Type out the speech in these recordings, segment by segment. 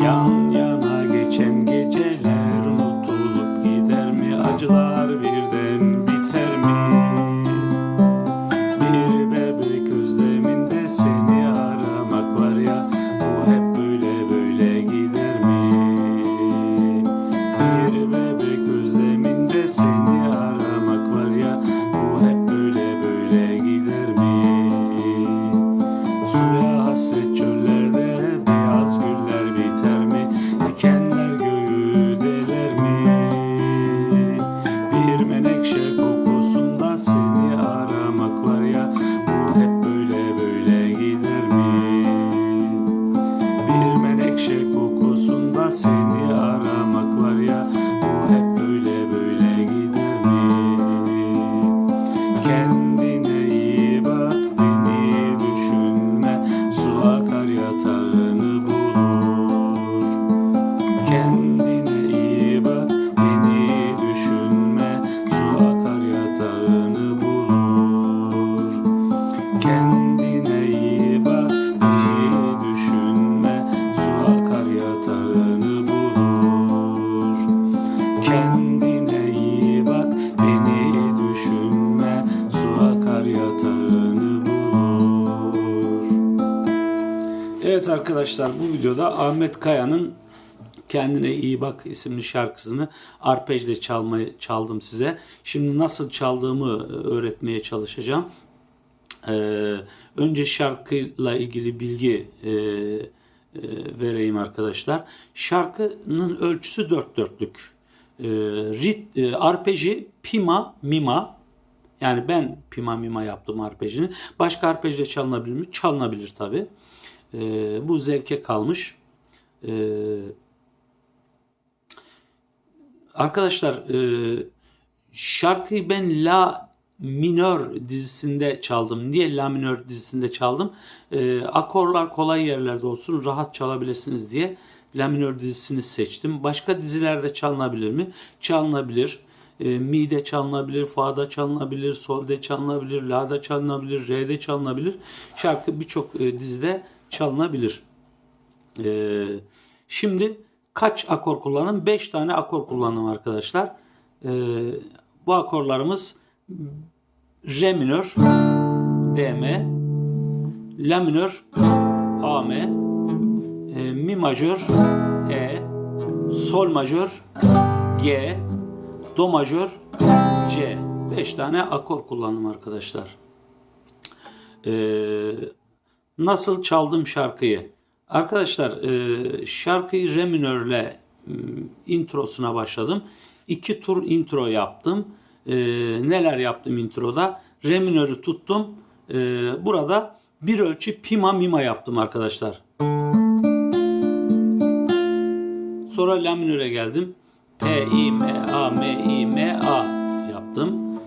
young Evet arkadaşlar bu videoda Ahmet Kaya'nın Kendine İyi Bak isimli şarkısını arpejle çalmayı çaldım size. Şimdi nasıl çaldığımı öğretmeye çalışacağım. Ee, önce şarkıyla ilgili bilgi e, e, vereyim arkadaşlar. Şarkının ölçüsü dört dörtlük. Ee, rit, e, arpeji pima mima yani ben pima mima yaptım arpejini. Başka arpejle çalınabilir mi? Çalınabilir tabi. Ee, bu zevke kalmış. Ee, arkadaşlar e, şarkıyı ben La minör dizisinde çaldım. Niye La minör dizisinde çaldım? Ee, akorlar kolay yerlerde olsun rahat çalabilirsiniz diye La minör dizisini seçtim. Başka dizilerde çalınabilir mi? Çalınabilir. E, mi'de çalınabilir, fa'da çalınabilir, sol'de çalınabilir, la'da çalınabilir, re'de çalınabilir. Şarkı birçok e, dizide çalınabilir. E, şimdi kaç akor kullandım? 5 tane akor kullandım arkadaşlar. E, bu akorlarımız re minör, D M, la minör, A M, e, mi majör, E, sol majör, G, do majör, C. 5 tane akor kullandım arkadaşlar. Ee, nasıl çaldım şarkıyı? Arkadaşlar e, şarkıyı re minörle introsuna başladım. İki tur intro yaptım. E, neler yaptım introda? Re minörü tuttum. E, burada bir ölçü pima mima yaptım arkadaşlar. Sonra la minöre geldim. P, I, M, A, M, I, M, A yaptım.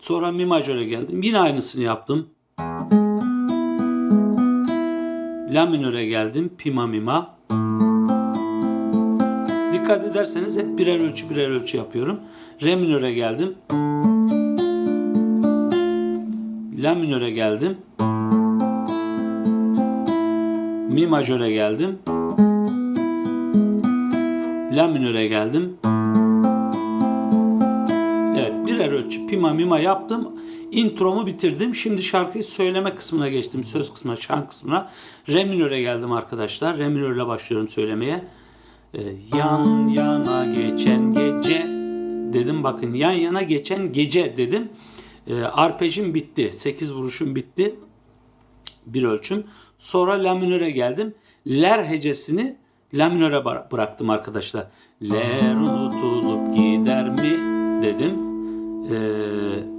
Sonra mi majöre geldim. Yine aynısını yaptım. La minöre geldim. Pima mima. Dikkat ederseniz hep birer ölçü birer ölçü yapıyorum. Re minöre geldim. La minöre geldim. Mi majöre geldim. La minöre geldim. Evet birer ölçü pima mima yaptım. Intromu bitirdim. Şimdi şarkıyı söyleme kısmına geçtim. Söz kısmına, şan kısmına. Re minöre geldim arkadaşlar. Re minörle başlıyorum söylemeye. Ee, yan yana geçen gece dedim. Bakın yan yana geçen gece dedim. Ee, arpejim bitti. 8 vuruşum bitti. Bir ölçüm. Sonra la minöre geldim. Ler hecesini la minöre bıraktım arkadaşlar. Ler unutulup gider mi dedim. Ee,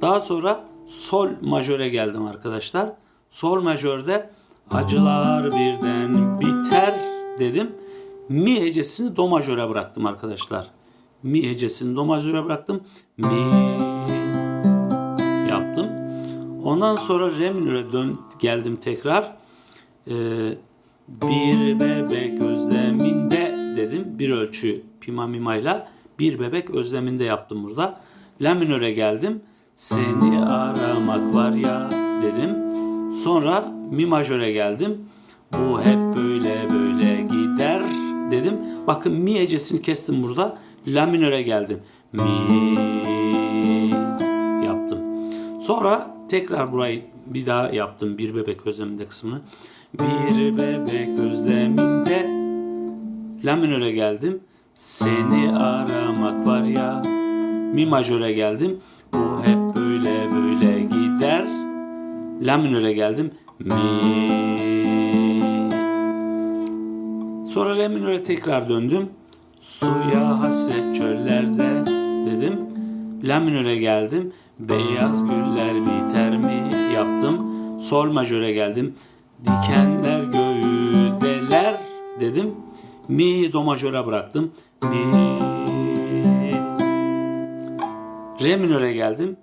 daha sonra sol majöre geldim arkadaşlar. Sol majörde acılar birden biter dedim. Mi hecesini do majöre bıraktım arkadaşlar. Mi hecesini do majöre bıraktım. Mi yaptım. Ondan sonra re minöre dön geldim tekrar. Ee, bir bebek özleminde dedim. Bir ölçü pima mimayla bir bebek özleminde yaptım burada. La minöre geldim. Seni aramak var ya dedim. Sonra mi majöre geldim. Bu hep böyle böyle gider dedim. Bakın mi hecesini kestim burada. La minöre geldim. Mi yaptım. Sonra tekrar burayı bir daha yaptım. Bir bebek özleminde kısmını. Bir bebek özleminde La minöre geldim. Seni aramak var ya. Mi majöre geldim. Bu hep böyle böyle gider. La minöre geldim. Mi. Sonra re minöre tekrar döndüm. Suya hasret çöllerde dedim. La minöre geldim. Beyaz güller biter mi yaptım. Sol majöre geldim. Dikenler göğü deler dedim. Mi do majöre bıraktım. Mi. Re minöre geldim.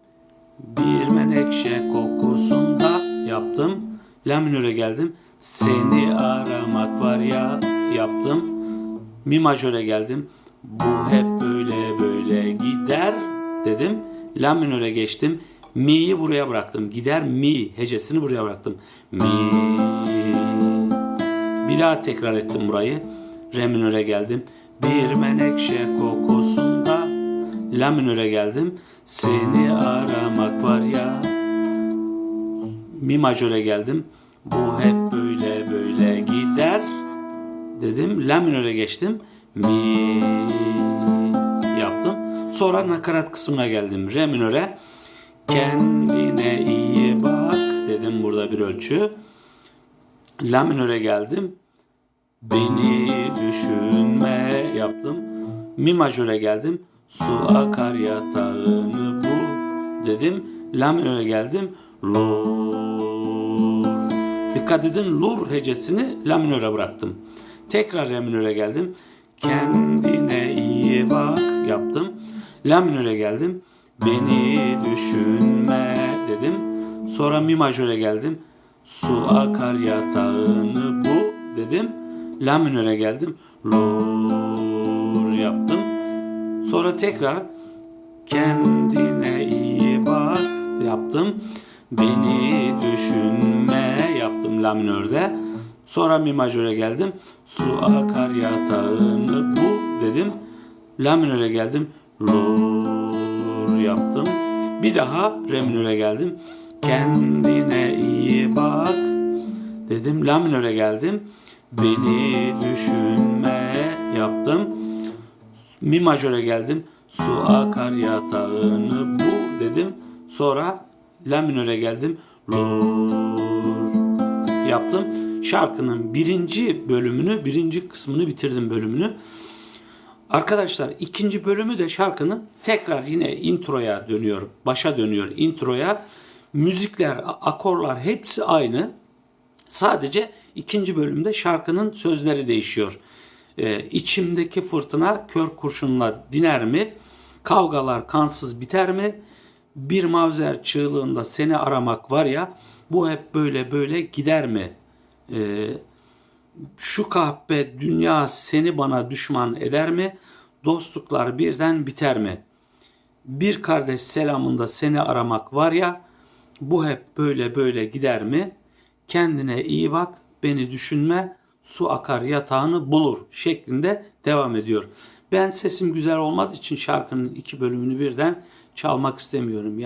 Bir menekşe kokusunda yaptım. La minöre geldim. Seni aramak var ya yaptım. Mi majöre geldim. Bu hep böyle böyle gider dedim. La minöre geçtim. Mi'yi buraya bıraktım. Gider mi hecesini buraya bıraktım. Mi. Bir daha tekrar ettim burayı. Re minöre geldim. Bir menekşe kokusunda La minöre geldim. Seni aramak var ya. Mi majöre geldim. Bu hep böyle böyle gider. Dedim. La minöre geçtim. Mi yaptım. Sonra nakarat kısmına geldim. Re minöre. Kendine iyi bak dedim burada bir ölçü. La minöre geldim. Beni düşünme yaptım. Mi majöre geldim. Su akar yatağını bul dedim. La minöre geldim. Lur. Dikkat edin lur hecesini la minöre bıraktım. Tekrar re minöre geldim. Kendine iyi bak yaptım. La minöre geldim. Beni düşünme dedim. Sonra mi majöre geldim. Su akar yatağını bu dedim. La minöre geldim. Lur yaptım. Sonra tekrar kendine iyi bak yaptım. Beni düşünme yaptım la minörde. Sonra mi majöre geldim. Su akar yatağını bu dedim. La minöre geldim. Lur yaptım. Bir daha re minöre geldim. Kendine iyi bak dedim. La minöre geldim. Beni düşünme yaptım. Mi majöre geldim. Su akar yatağını bu dedim. Sonra la minöre geldim. Lur yaptım. Şarkının birinci bölümünü, birinci kısmını bitirdim bölümünü. Arkadaşlar ikinci bölümü de şarkının tekrar yine introya dönüyor. Başa dönüyor introya. Müzikler, akorlar hepsi aynı. Sadece ikinci bölümde şarkının sözleri değişiyor. Ee, içimdeki fırtına kör kurşunla diner mi? Kavgalar kansız biter mi? Bir mavzer çığlığında seni aramak var ya bu hep böyle böyle gider mi? Ee, şu kahpe dünya seni bana düşman eder mi? Dostluklar birden biter mi? Bir kardeş selamında seni aramak var ya bu hep böyle böyle gider mi? Kendine iyi bak, beni düşünme, su akar yatağını bulur şeklinde devam ediyor. Ben sesim güzel olmadığı için şarkının iki bölümünü birden çalmak istemiyorum. Yani